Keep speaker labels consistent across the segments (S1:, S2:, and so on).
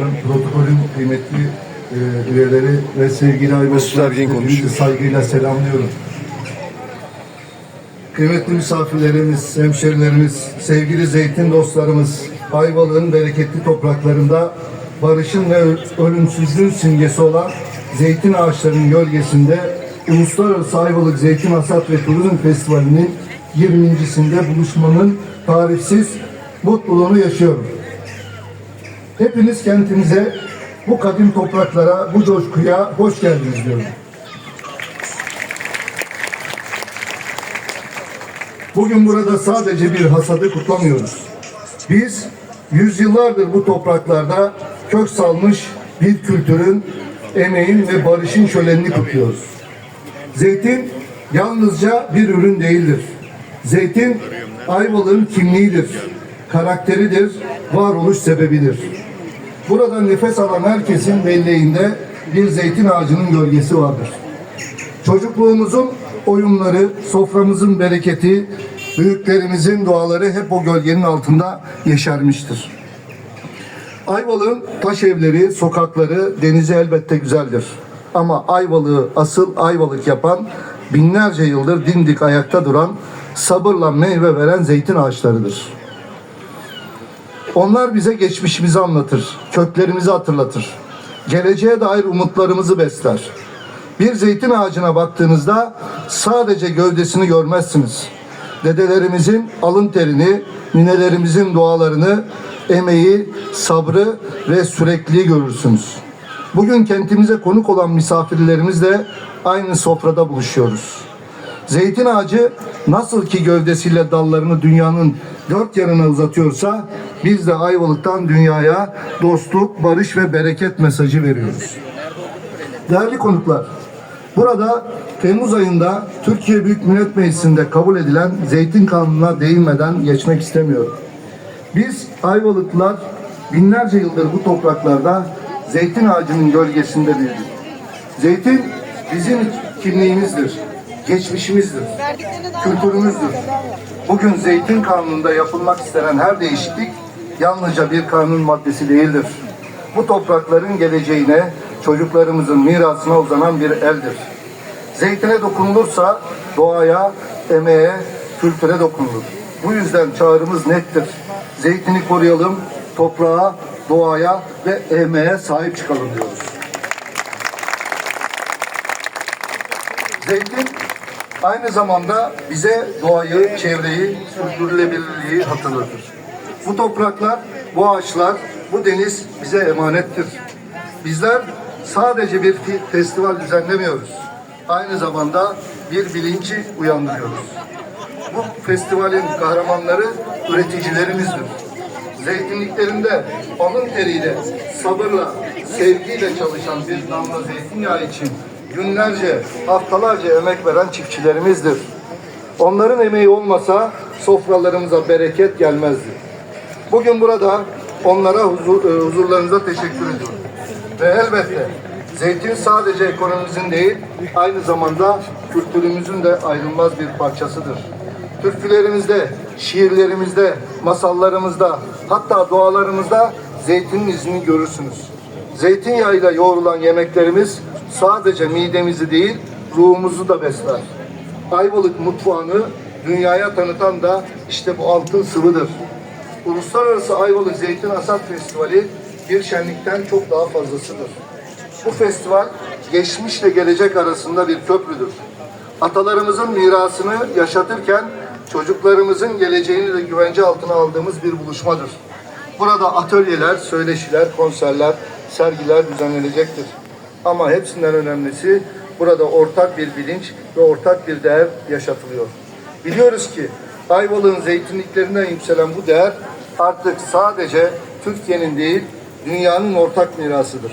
S1: Protokolün kıymetli e, üyeleri ve sevgili
S2: konuşuyor.
S1: saygıyla selamlıyorum. Kıymetli misafirlerimiz, hemşerilerimiz, sevgili zeytin dostlarımız, Ayvalık'ın bereketli topraklarında barışın ve ölümsüzlüğün simgesi olan zeytin ağaçlarının gölgesinde Uluslararası Ayvalık Zeytin Hasat ve Turizm Festivali'nin 20.sinde buluşmanın tarifsiz mutluluğunu yaşıyorum. Hepiniz kentimize, bu kadim topraklara, bu coşkuya hoş geldiniz diyorum. Bugün burada sadece bir hasadı kutlamıyoruz. Biz yüzyıllardır bu topraklarda kök salmış bir kültürün, emeğin ve barışın şölenini kutluyoruz. Zeytin yalnızca bir ürün değildir. Zeytin Ayvalık'ın kimliğidir, karakteridir, varoluş sebebidir. Burada nefes alan herkesin belleğinde bir zeytin ağacının gölgesi vardır. Çocukluğumuzun oyunları, soframızın bereketi, büyüklerimizin duaları hep o gölgenin altında yeşermiştir. Ayvalık'ın taş evleri, sokakları, denizi elbette güzeldir. Ama Ayvalık'ı asıl Ayvalık yapan, binlerce yıldır dimdik ayakta duran, sabırla meyve veren zeytin ağaçlarıdır. Onlar bize geçmişimizi anlatır, köklerimizi hatırlatır. Geleceğe dair umutlarımızı besler. Bir zeytin ağacına baktığınızda sadece gövdesini görmezsiniz. Dedelerimizin alın terini, ninelerimizin dualarını, emeği, sabrı ve sürekliliği görürsünüz. Bugün kentimize konuk olan misafirlerimizle aynı sofrada buluşuyoruz. Zeytin ağacı nasıl ki gövdesiyle dallarını dünyanın dört yanına uzatıyorsa biz de Ayvalık'tan dünyaya dostluk, barış ve bereket mesajı veriyoruz. Değerli konuklar, burada Temmuz ayında Türkiye Büyük Millet Meclisi'nde kabul edilen zeytin kanununa değinmeden geçmek istemiyorum. Biz Ayvalıklılar binlerce yıldır bu topraklarda zeytin ağacının gölgesinde büyüdük. Zeytin bizim kimliğimizdir, geçmişimizdir, kültürümüzdür. Bugün zeytin kanununda yapılmak istenen her değişiklik yalnızca bir kanun maddesi değildir. Bu toprakların geleceğine, çocuklarımızın mirasına uzanan bir eldir. Zeytine dokunulursa doğaya, emeğe, kültüre dokunulur. Bu yüzden çağrımız nettir. Zeytini koruyalım, toprağa, doğaya ve emeğe sahip çıkalım diyoruz. Zeytin aynı zamanda bize doğayı, çevreyi, sürdürülebilirliği hatırlatır. Bu topraklar, bu ağaçlar, bu deniz bize emanettir. Bizler sadece bir festival düzenlemiyoruz. Aynı zamanda bir bilinci uyandırıyoruz. Bu festivalin kahramanları üreticilerimizdir. Zeytinliklerinde alın teriyle, sabırla, sevgiyle çalışan bir damla zeytinyağı için günlerce, haftalarca emek veren çiftçilerimizdir. Onların emeği olmasa sofralarımıza bereket gelmezdi. Bugün burada onlara huzur, e, huzurlarınıza teşekkür ediyorum. Ve elbette zeytin sadece ekonomimizin değil, aynı zamanda kültürümüzün de ayrılmaz bir parçasıdır. Türkülerimizde, şiirlerimizde, masallarımızda, hatta dualarımızda zeytinin izini görürsünüz. Zeytinyağıyla yoğrulan yemeklerimiz sadece midemizi değil, ruhumuzu da besler. Ayvalık mutfağını dünyaya tanıtan da işte bu altın sıvıdır. Uluslararası Ayvalık Zeytin Hasat Festivali bir şenlikten çok daha fazlasıdır. Bu festival geçmişle gelecek arasında bir köprüdür. Atalarımızın mirasını yaşatırken çocuklarımızın geleceğini de güvence altına aldığımız bir buluşmadır. Burada atölyeler, söyleşiler, konserler, sergiler düzenlenecektir. Ama hepsinden önemlisi burada ortak bir bilinç ve ortak bir değer yaşatılıyor. Biliyoruz ki Ayvalık'ın zeytinliklerinden yükselen bu değer artık sadece Türkiye'nin değil, dünyanın ortak mirasıdır.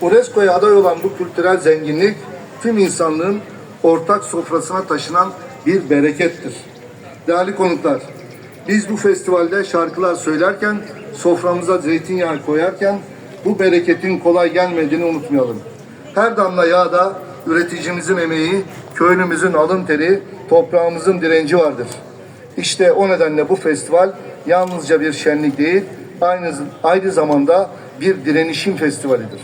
S1: UNESCO'ya aday olan bu kültürel zenginlik tüm insanlığın ortak sofrasına taşınan bir berekettir. Değerli konuklar, biz bu festivalde şarkılar söylerken, soframıza zeytinyağı koyarken bu bereketin kolay gelmediğini unutmayalım. Her damla yağda üreticimizin emeği, köylümüzün alın teri, toprağımızın direnci vardır. İşte o nedenle bu festival yalnızca bir şenlik değil, aynı, aynı zamanda bir direnişin festivalidir.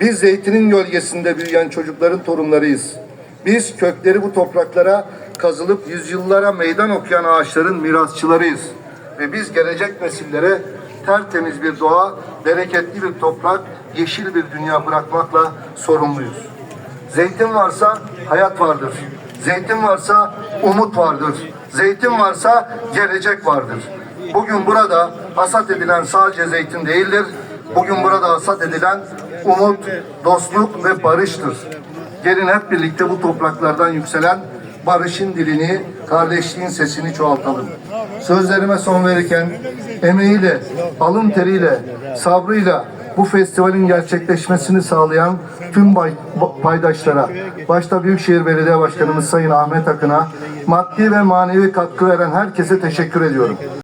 S1: Biz zeytinin gölgesinde büyüyen çocukların torunlarıyız. Biz kökleri bu topraklara kazılıp yüzyıllara meydan okuyan ağaçların mirasçılarıyız. Ve biz gelecek nesillere tertemiz bir doğa, bereketli bir toprak, yeşil bir dünya bırakmakla sorumluyuz. Zeytin varsa hayat vardır. Zeytin varsa umut vardır. Zeytin varsa gelecek vardır. Bugün burada hasat edilen sadece zeytin değildir. Bugün burada hasat edilen umut, dostluk ve barıştır. Gelin hep birlikte bu topraklardan yükselen barışın dilini, kardeşliğin sesini çoğaltalım. Sözlerime son verirken emeğiyle, alın teriyle, sabrıyla bu festivalin gerçekleşmesini sağlayan tüm paydaşlara, başta Büyükşehir Belediye Başkanımız Sayın Ahmet Akın'a, maddi ve manevi katkı veren herkese teşekkür ediyorum.